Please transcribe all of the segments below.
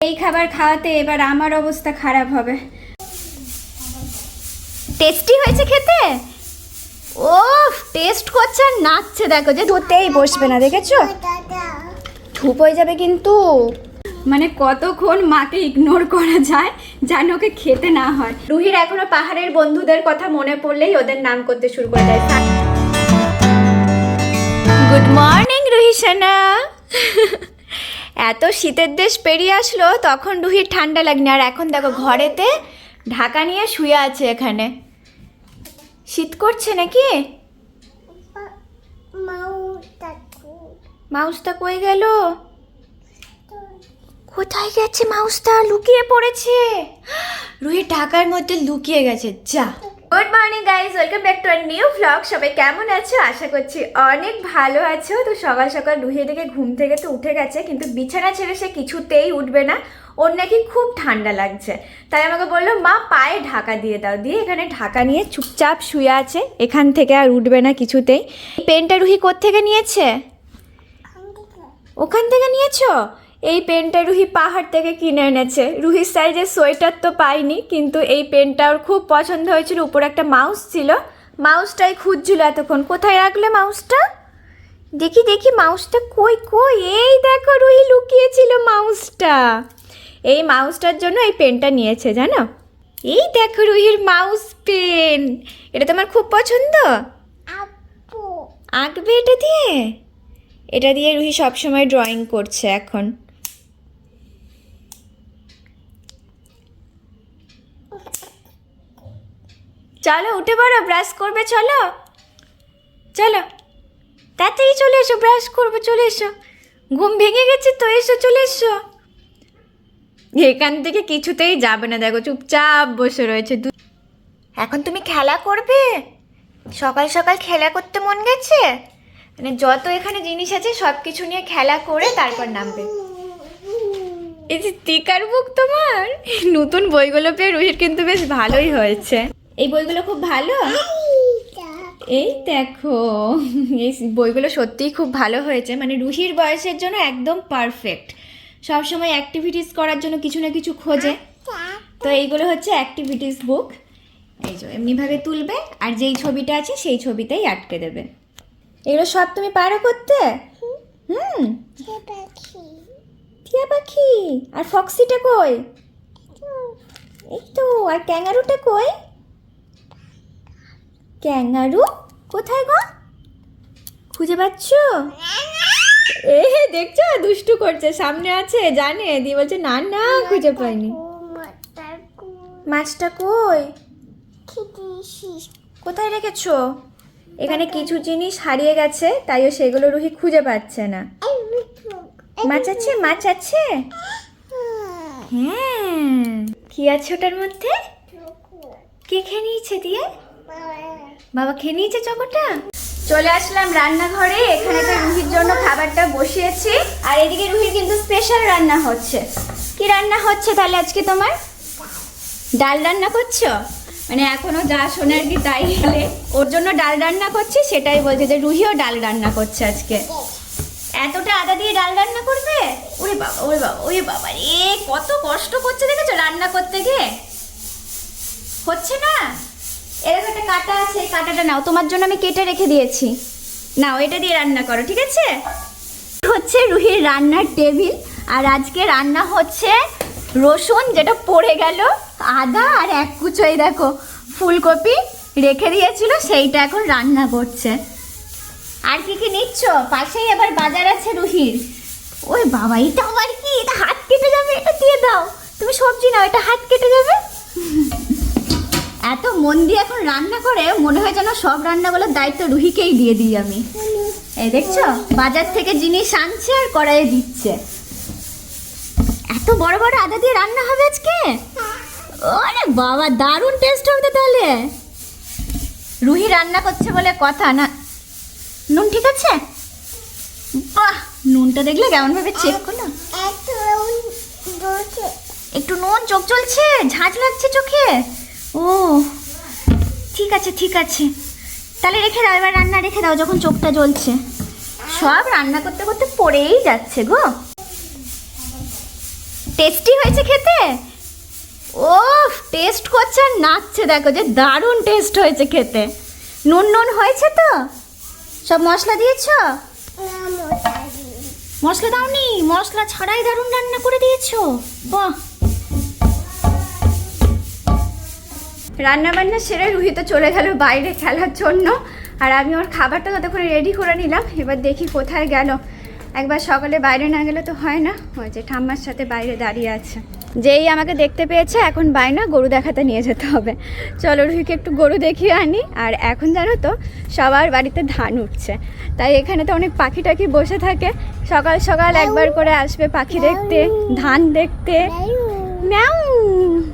এই খাবার খাওয়াতে এবার আমার অবস্থা খারাপ হবে। টেস্টি হয়েছে খেতে? ও টেস্ট করছে আর নাচছে দেখো যে ধরতেই বসবে না দেখেছ? ধূপ হয়ে যাবে কিন্তু। মানে কতক্ষণ মাকে ইগনোর করা যায় যেন ওকে খেতে না হয়। রুহির এখনও পাহাড়ের বন্ধুদের কথা মনে পড়লেই ওদের নাম করতে শুরু করে দেয়। গুড মর্নিং রুহি সোনা। এত শীতের দেশ পেরিয়ে আসলো, তখন রুহির ঠান্ডা লাগনি। আর এখন দেখো ঘরেতে ঢাকা নিয়ে শুয়ে আছে এখানে। শীত করছে নাকি? মাউসটা কই গেল? কোথায় গেছে মাউসটা? লুকিয়ে পড়েছে। রুহি ঢাকার মধ্যে লুকিয়ে গেছে। যা। Good morning guys welcome back to our new blog সবাই কেমন আছো? আশা করছি অনেক ভালো আছো। তো সকাল সকাল রুহি থেকে ঘুম থেকে তো উঠে গেছে, কিন্তু বিছানা ছেড়ে সে কিছুতেই উঠবে না। ওর নাকি খুব ঠান্ডা লাগছে। তাই আমাকে বলল, মা, পায়ে ঢাকা দিয়ে দাও। দিয়ে এখানে ঢাকা নিয়ে চুপচাপ শুয়ে আছে। এখান থেকে আর উঠবে না কিছুতেই। পেনটা রুহি কোত্থেকে নিয়েছে? ওখান থেকে নিয়েছো? এই পেনটা রুহি পাহাড় থেকে কিনে এনেছে। রুহির সাইজের সোয়েটার তো পাইনি কিন্তু এই পেনটা ওর খুব পছন্দ হয়েছিল। উপরে একটা মাউস ছিল। মাউসটাই খুঁজছিল এতক্ষণ। কোথায় রাখলে মাউসটা দেখি দেখি মাউসটা কই কই? এই দেখো রুহি লুকিয়েছিল মাউসটা এই মাউসটার জন্য এই পেনটা নিয়েছে জানো? এই দেখো রুহির মাউস পেন এটা তোমার খুব পছন্দ? আঁকবে এটা দিয়ে? এটা দিয়ে রুহি সবসময় ড্রয়িং করছে এখন। চলো উঠে পড়ো ব্রাশ করবে, চলো। চলো। তাড়াতাড়ি চলে এসো ব্রাশ করবে, চলে এসো। ঘুম ভেঙে গেছে তো, এসো, চলে এসো। এখান থেকে কিছুতেই যাবে না, দেখো, চুপচাপ বসে রয়েছে। এখন তুমি খেলা করবে? সকাল সকাল খেলা করতে মন গেছে? মানে যত এখানে জিনিস আছে সব কিছু নিয়ে খেলা করে তারপর নামবে। এই যে স্টিকার বুক তোমার? নতুন বইগুলো পেয়ে রুহির কিন্তু বেশ ভালোই হয়েছে। এই বইগুলো খুব ভালো? এই দেখো। এই বইগুলো সত্যিই খুব ভালো হয়েছে। মানে রুহির বয়সের জন্য একদম পারফেক্ট সবসময় অ্যাক্টিভিটিস করার জন্য কিছু না কিছু খোঁজে। তো এইগুলো হচ্ছে অ্যাক্টিভিটিস বুক এই যে, এমনিভাবে তুলবে আর যেই ছবিটা আছে সেই ছবিতেই আটকে দেবে। এগুলো সব তুমি পারো করতে? হুম। টিয়া পাখি। আর ফক্সিটা কই? এই তো, আর ক্যাঙ্গারুটা কই? ক্যাঙ্গারু? কোথায় গো? খুঁজে পাচ্ছ? এ দেখছ দুষ্টু করছে সামনে আছে জানে দিয়ে বলছে না না খুঁজে পাইনি। মাছটা কই? কোথায় রেখেছো? এখানে কিছু জিনিস হারিয়ে গেছে তাইও সেগুলো রুহি খুঁজে পাচ্ছে না। মাছ আছে মাছ আছে? হ্যাঁ। কি আছে ওটার মধ্যে? কে খেয়ে নিয়েছে দিয়ে? বাবা, খেয়ে নিয়েছে চকোটা? চলে আসলাম রান্নাঘরে। এখানে তো রুহির জন্য খাবারটা বসিয়েছি। আর এদিকে রুহির কিন্তু স্পেশাল রান্না হচ্ছে। কি রান্না হচ্ছে তাহলে আজকে তোমার? ডাল রান্না করছ? মানে এখনও যা শোনে আর কি তাই হলে ওর জন্য ডাল রান্না করছি, সেটাই বলছে যে রুহিও ডাল রান্না করছে আজকে। এতটা আদা দিয়ে ডাল রান্না করবে? ওরে বাবা ওরে বাবা ওরে বাবা রে, কত কষ্ট করছে দেখেছ রান্না করতে গিয়ে? হচ্ছে না? এরকম একটা কাটা আছে কাটাটা নাও। তোমার জন্য আমি কেটে রেখে দিয়েছি। নাও, এটা দিয়ে রান্না করো, ঠিক আছে? হচ্ছে রুহির রান্নার টেবিল, আর আজকে রান্না হচ্ছে রসুন, যেটা পড়ে গেল, আদা আর এক কুচোই দেখো, ফুলকপি রেখে দিয়েছিল, সেইটা এখন রান্না করছে। আর কি কি নিচ্ছ? পাশেই আবার বাজার আছে রুহির। ওই বাবা এটা আবার কি? এটা হাত কেটে যাবে, এটা দিয়ে দাও। তুমি সবজি নাও, এটা হাত কেটে যাবে। এত মন দিয়ে এখন রান্না করে মনে হয় যেন সব রান্নাগুলোর দায়িত্ব রুহিকেই দিয়ে দিই আমি। এই দেখছ? বাজার থেকে জিনিস আনছে আর কড়াইয়ে দিচ্ছে। এত বড় বড় আদা দিয়ে রান্না হবে আজকে? ওরে বাবা দারুণ টেস্ট হবে তাহলে। রুহি রান্না করছে বলে কথা না। নুন ঠিক আছে? বাহ নুনটা দেখলে কেমন ভাবে চেক করল? একটু নুন চোখ চলছে ঝাঁঝ লাগছে চোখে। ও ঠিক আছে ঠিক আছে। তাহলে রেখে দাও এবার রান্না রেখে দাও যখন চোখটা জ্বলছে। সব রান্না করতে করতে পড়েই যাচ্ছে গো। টেস্টি হয়েছে খেতে? ও টেস্ট করছে আর নাচছে দেখো যে দারুণ টেস্ট হয়েছে খেতে। নুন নুন হয়েছে তো? সব মশলা দিয়েছ। মশলা দাওনি মশলা ছাড়াই দারুণ রান্না করে দিয়েছ। বাহ। রান্না বান্না সেরে রুহি তো চলে গেল বাইরে খেলার জন্য। আর আমি ওর খাবারটা ততক্ষণে রেডি করে নিলাম। এবার দেখি কোথায় গেল। একবার সকালে বাইরে না গেলে তো হয় না। ওই যে ঠাম্মার সাথে বাইরে দাঁড়িয়ে আছে। যেই আমাকে দেখতে পেয়েছে, এখন বাইনা গরু দেখাতে নিয়ে যেতে হবে। চলো রুহিকে একটু গরু দেখিয়ে আনি। আর এখন জানো তো, সবার বাড়িতে ধান উঠছে। তাই এখানে তো অনেক পাখি টাখি বসে থাকে। সকাল সকাল একবার করে আসবে পাখি দেখতে, ধান দেখতে।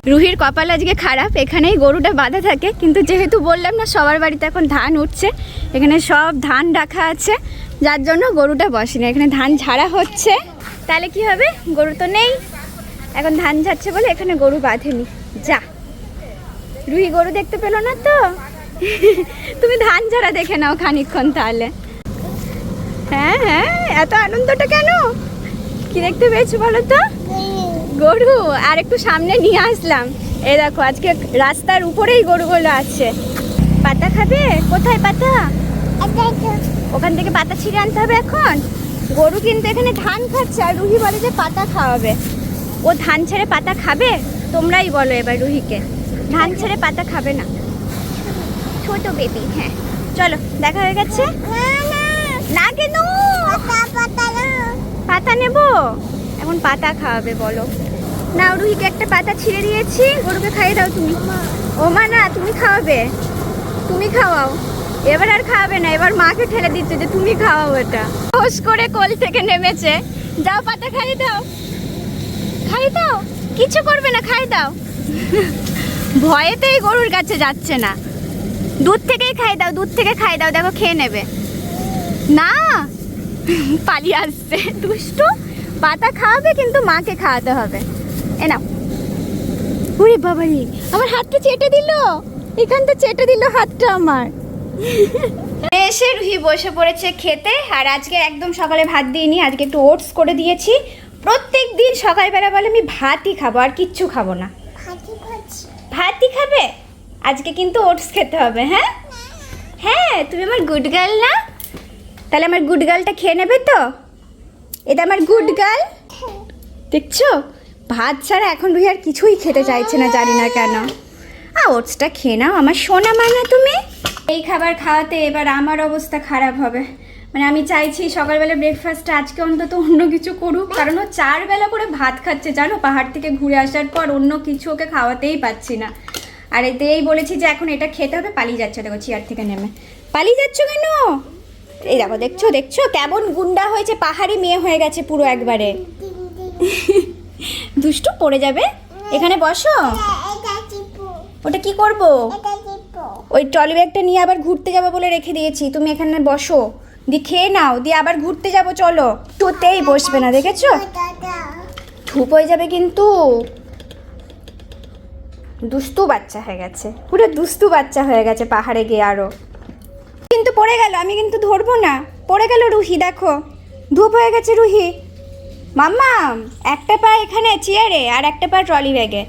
রুহির কপাল আজকে খারাপ, এখানেই গরুটা বাঁধা থাকে। কিন্তু যেহেতু বললাম না, সবার বাড়িতে এখন ধান উঠছে। এখানে সব ধান রাখা আছে। যার জন্য গরুটা বসে না এখানে ধান ঝাড়া হচ্ছে। তাহলে কি হবে? গরু তো নেই। এখন ধান ঝাড়ছে বলে এখানে গরু বাঁধেনি। যা। রুহি গরু দেখতে পেল না তো? তুমি ধান ঝাড়া দেখে নাও খানিকক্ষণ তাহলে। হ্যাঁ হ্যাঁ এত আনন্দটা কেন? কি দেখতে পেয়েছ বলো তো? গরু আর একটু সামনে নিয়ে আসলাম। এ দেখো আজকে রাস্তার উপরেই গরুগুলো আছে। পাতা খাবে? কোথায় পাতা? ওখান থেকে পাতা ছিঁড়ে আনতে হবে এখন। গরু কিন্তু এখানে ধান খাচ্ছে আর রুহি বলে যে পাতা খাওয়াবে। ও ধান ছেড়ে পাতা খাবে? তোমরাই বলো এবার রুহিকে। ধান ছেড়ে পাতা খাবে না। ছোট বেবি হ্যাঁ। চলো দেখা হয়ে গেছে? না কেন? পাতা নেব? এখন পাতা খাওয়াবে, বলো। না, রুহিকে একটা পাতা ছিঁড়ে দিয়েছি, গরুকে খাইয়ে দাও তুমি। ও মা, না, তুমি খাওয়াবে। তুমি খাওয়াও। এবার আর খাওয়াবে না, এবার মাকে ঠেলে দিচ্ছে যে তুমি খাওয়াও এটা। হোস করে কোল থেকে নেমেছে। যাও, পাতা খাইয়ে দাও। খাইয়ে দাও। কিছু করবে না, খাইয়ে দাও। ভয়েতেই গরুর কাছে যাচ্ছে না। দুধ থেকেই খাই দাও, দুধ থেকে খাই দাও, দেখো খেয়ে নেবে। না, পালিয়ে আসছে। দুষ্টু পাতা খাওয়াবে কিন্তু মাকে খাওয়াতে হবে। এ নাও। ওরে বাবারি আমার হাতটা চেটে দিল। এখানটা চেটে দিল হাতটা আমার। এসে রুহি বসে পড়েছে খেতে আর আজকে একদম সকালে ভাত দিইনি আজকে একটু ওটস করে দিয়েছি। প্রত্যেক দিন সকালবেলা বলে আমি ভাতই খাব আর কিচ্ছু খাব না। ভাতই খাবে? আজকে কিন্তু ওটস খেতে হবে হ্যাঁ? হ্যাঁ। তুমি আমার গুড গার্ল না? তাহলে আমার গুড গার্লটা খেয়ে নেবে তো? এটা আমার গুড গার্ল দেখছ? ভাত ছাড়া এখন রুহি আর কিছুই খেতে চাইছে না, জানি না কেন। আ, ওটসটা খেয়ে নাও, আমার সোনা মানা তুমি। এই খাবার খাওয়াতে এবার আমার অবস্থা খারাপ হবে। মানে আমি চাইছি সকালবেলা ব্রেকফাস্টটা আজকে অন্তত অন্য কিছু করুক। কারণ ও চার বেলা করে ভাত খাচ্ছে, জানো? পাহাড় থেকে ঘুরে আসার পর অন্য কিছু ওকে খাওয়াতেই পাচ্ছি না। আর এতেই বলেছি যে এখন এটা খেতে হবে, পালিয়ে যাচ্ছে। দেখো চেয়ার থেকে নেমে। পালিয়ে যাচ্ছ কেন? এই দেখো, দেখছ দেখছ? কেমন গুন্ডা হয়েছে, পাহাড়ি মেয়ে হয়ে গেছে পুরো একবারে। দুষ্টু, পড়ে যাবে? এখানে বসো। ওটা কি করব? ওই ট্রলি ব্যাগটা নিয়ে আবার ঘুরতে যাব বলে রেখে দিয়েছি। তুমি এখানে বসো। দিয়ে খেয়ে নাও, দিয়ে আবার ঘুরতে যাব, চলো। তোতেই বসবে না, দেখেছ? ধূপ হয়ে যাবে কিন্তু। দুষ্টু বাচ্চা হয়ে গেছে। পুরো দুষ্টু বাচ্চা হয়ে গেছে পাহাড়ে গিয়ে আরও। কিন্তু পড়ে গেল, আমি কিন্তু ধরবো না। পড়ে গেল রুহি, দেখো। ধূপ হয়ে গেছে রুহি। মাম্মা, একটা পা এখানে চেয়ারে আর একটা পা ট্রলি ব্যাগে।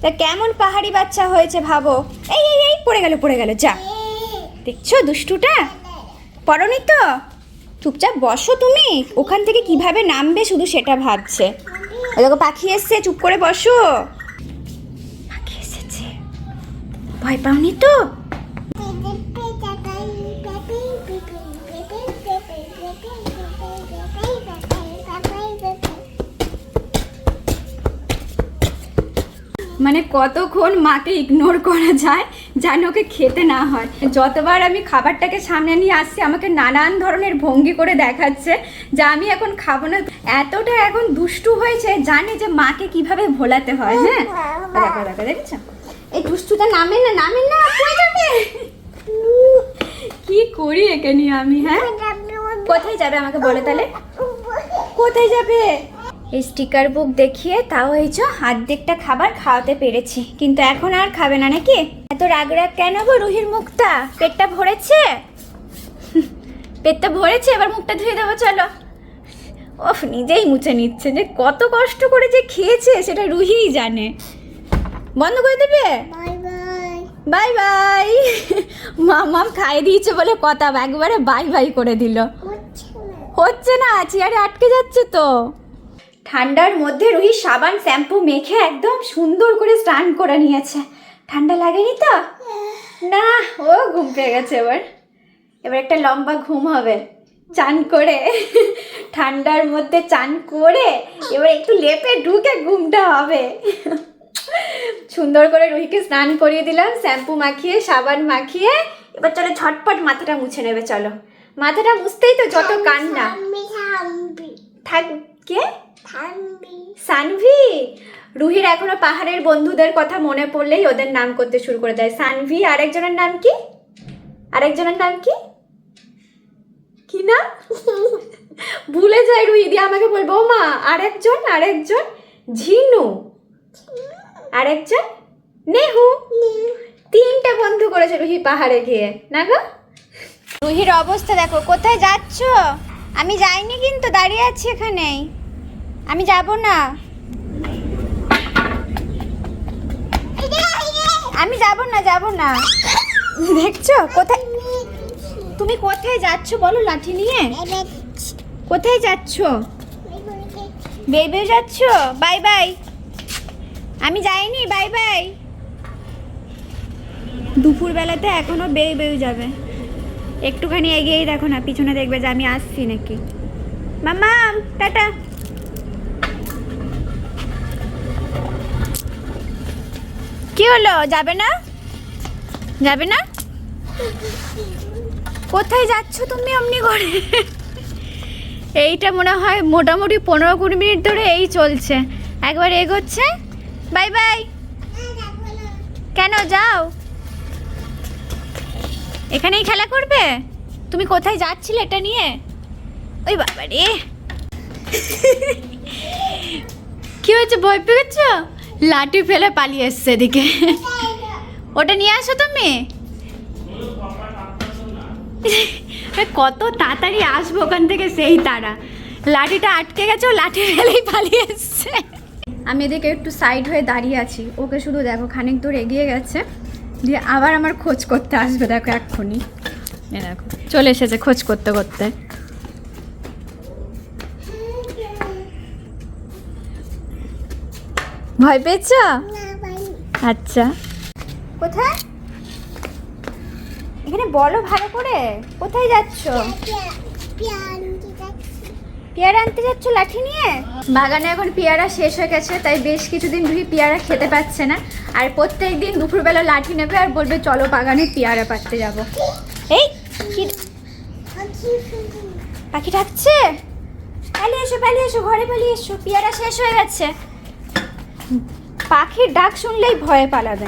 তা কেমন পাহাড়ি বাচ্চা হয়েছে ভাবো। এই এই এই, পড়ে গেল পড়ে গেল, যা। দেখছ দুষ্টুটা? পড়নি তো? চুপচাপ বসো তুমি। ওখান থেকে কীভাবে নামবে শুধু সেটা ভাবছে। দেখো, পাখি এসছে, চুপ করে বসো। পাখি এসেছে। ভয় পাওনি তো? মানে কতক্ষণ মাকে ইগনোর করা যায় যেন ওকে খেতে না হয়। যতবার আমি খাবারটাকে সামনে নিয়ে আসছি আমাকে নানান ধরনের ভঙ্গি করে দেখাচ্ছে যে আমি এখন খাব না। এতটা এখন দুষ্টু হয়েছে জানে যে মাকে কীভাবে ভোলাতে হয় হ্যাঁ? দেখো দেখো দেখেছ? এই দুষ্টুটা নামে না নামে না যাবে? কি করি একে নিয়ে আমি হ্যাঁ? কোথায় যাবে আমাকে বলে। তাহলে? কোথায় যাবে? এই স্টিকার বুক দেখিয়ে তাও এই যে অর্ধেকটা খাবার খাওয়াতে পেরেছি। কিন্তু এখন আর খাবে না নাকি? এত রাগ রাগ কেন গো রুহির মুখটা? পেটটা ভরেছে? পেটটা ভরেছে এবার মুখটা ধুয়ে দেবো চলো। ওফ নিজেই মুছে নিচ্ছে যে কত কষ্ট করে যে খেয়েছে সেটা রুহিই জানে। বন্ধ করে দেবে? Bye bye. মামাম খাইয়ে দিয়েছে বলে কথা একবারে বাই বাই করে দিল। হচ্ছে না। হচ্ছে না চেয়ারে আটকে যাচ্ছে তো। ঠান্ডার মধ্যে রুহি সাবান শ্যাম্পু মেখে একদম সুন্দর করে স্নান করে নিয়েছে। ঠান্ডা লাগেনি তো? না ও ঘুম পেয়ে গেছে এবার। এবার একটা লম্বা ঘুম হবে। চান করে ঠান্ডার মধ্যে চান করে এবার একটু লেপে ঢুকে ঘুমটা হবে। সুন্দর করে রুহিকে স্নান করিয়ে দিলাম শ্যাম্পু মাখিয়ে সাবান মাখিয়ে। এবার চলো ঝটপট মাথাটা মুছে নেবে চলো। মাথাটা মুছতেই তো যত কান্না। থাক কে? সানভি। রুহির এখনও পাহাড়ের বন্ধুদের কথা মনে পড়লেই ওদের নাম করতে শুরু করে দেয়। সানভি আরেকজনের নাম কি? আরেকজনের নাম কি? কি না ভুলে যায় রুহি দিয়ে আমাকে বলব মা আরেকজন আরেকজন ঝিনু। আরেকজন নেহু। তিনটে বন্ধু করেছে রুহি পাহাড়ে গিয়ে না গো? রুহির অবস্থা দেখো কোথায় যাচ্ছ? আমি যাইনি কিন্তু দাঁড়িয়ে আছি এখানেই। আমি যাব না। আমি যাব না যাব না। দেখছ? কোথায় তুমি কোথায় যাচ্ছ বলো লাঠি নিয়ে? কোথায় যাচ্ছ? বেবে যাচ্ছ? Bye bye. আমি যাইনি, বাই বাই। দুপুর বেলাতে এখনও বেয়ে বেয়ে যাবে। একটুখানি এগিয়েই দেখো না, পিছনে দেখবে যে আমি আসছি নাকি। মামা টাটা। কি হলো? যাবে না? যাবে না? কোথায় যাচ্ছ তুমি অমনি করে? এইটা মনে হয় মোটামুটি পনেরো কুড়ি মিনিট ধরে এই চলছে। একবার এগোচ্ছে। Bye bye. কেন যাও? এখানেই খেলা করবে? তুমি কোথায় যাচ্ছিলে এটা নিয়ে? ওই বাবা রে কি হয়েছে, ভয় পেয়ে গেছো লাঠি ফেলে পালিয়ে এসছে এদিকে। ওটা নিয়ে আসো তুমি। কত তাড়াতাড়ি আসব ওখান থেকে সেই তারা। লাঠিটা আটকে গেছে, ও লাঠি ফেলেই পালিয়ে এসছে। আমি এদিকে একটু সাইড হয়ে দাঁড়িয়ে আছি। ওকে শুধু দেখো, খানিক দূর এগিয়ে গেছে। দিয়ে আবার আমার খোঁজ করতে আসবে, দেখো এক্ষুনি। দেখো, চলে এসেছে খোঁজ করতে করতে। ভয় পেয়েছ? আচ্ছা। কোথায়? এখানে বলো ভালো করে। কোথায় যাচ্ছ? পেয়ারা আনতে যাচ্ছ লাঠি নিয়ে? বাগানে এখন পেয়ারা শেষ হয়ে গেছে তাই বেশ কিছুদিন ধরে পেয়ারা খেতে পাচ্ছে না। আর প্রত্যেক দিন দুপুরবেলা লাঠি নেবে আর বলবে চলো বাগানে পেয়ারা পাড়তে যাব। এই কি? পাখি ডাকছে? পালিয়ে এসো পালিয়ে এসো ঘরে পালিয়ে এসো। পেয়ারা শেষ হয়ে গেছে। পাখির ডাক শুনলেই ভয়ে পালাবে।